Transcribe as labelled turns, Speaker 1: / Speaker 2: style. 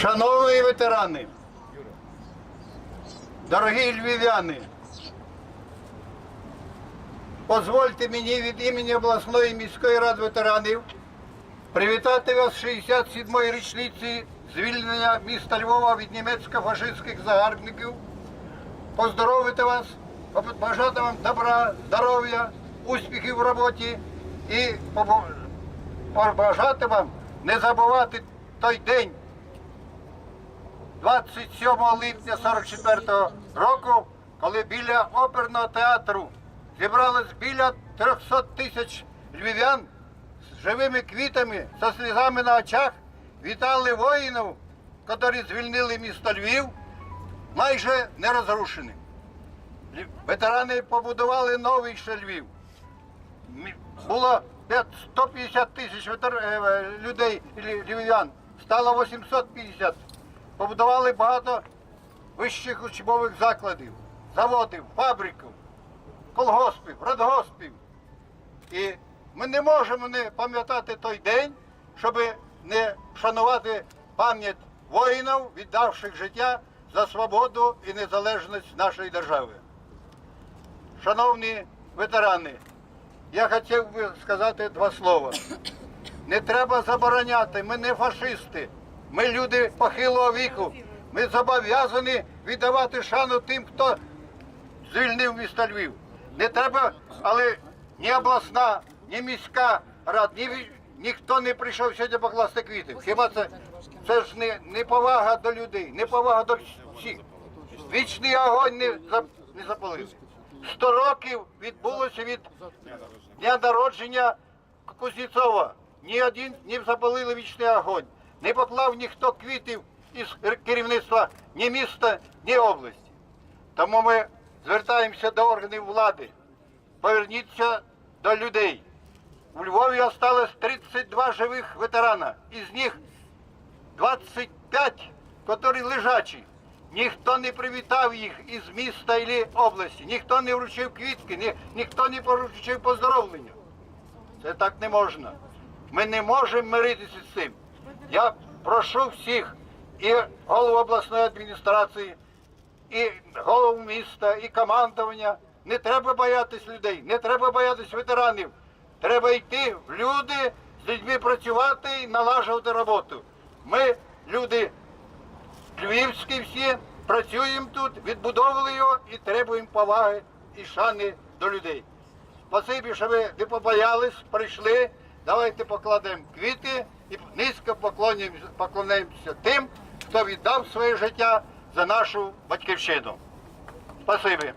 Speaker 1: Шановні ветерани, дорогі львів'яни, дозвольте мені від імені обласної міської ради ветеранів привітати вас з 67-ї річниці звільнення міста Львова від німецько-фашистських загарбників, поздоровити вас, побажати вам добра, здоров'я, успіхів в роботі і побажати вам не забувати той день, 27 липня 44 року, коли біля оперного театру зібралось біля 300 тисяч львів'ян з живими квітами, зі слізами на очах, вітали воїнів, які звільнили місто Львів, майже нерозрушеним. Ветерани побудували новий ще Львів. Було 150 тисяч е, е, людей, львів'ян, стало 850. Побудували багато вищих учбових закладів, заводів, фабриків, колгоспів, радгоспів. І ми не можемо не пам'ятати той день, щоб не вшанувати пам'ять воїнів, віддавших життя за свободу і незалежність нашої держави. Шановні ветерани, я хотів би сказати два слова. Не треба забороняти, ми не фашисти, ми люди похилого віку. Ми зобов'язані віддавати шану тим, хто звільнив місто Львів. Не треба, але ні обласна, ні міська рада, ні, ніхто не прийшов сьогодні покласти квіти. Хіба це, це ж не, не повага до людей, не повага до всіх. Вічний огонь не, не запалили. Сто років відбулося від дня народження Кузнєцова. Ні один не запалили вічний огонь. Не поклав ніхто квітів із керівництва ні міста, ні області. Тому ми звертаємося до органів влади. Поверніться до людей. У Львові осталось 32 живих ветерана. Із них 25, які лежачі. Ніхто не привітав їх із міста і області, ніхто не вручив квітки, ні, ніхто не поручив поздоровлення. Це так не можна. Ми не можемо миритися з цим. Я прошу всіх, і голову обласної адміністрації, і голову міста, і командування. Не треба боятись людей, не треба боятись ветеранів. Треба йти в люди, з людьми працювати і налажувати роботу. Ми, люди львівські всі, працюємо тут, відбудовували його і требуємо поваги і шани до людей. Спасибі, що ви не побоялись, прийшли. Давайте покладемо квіти і низько поклонимося, тим, хто віддав своє життя за нашу батьківщину. Спасибі.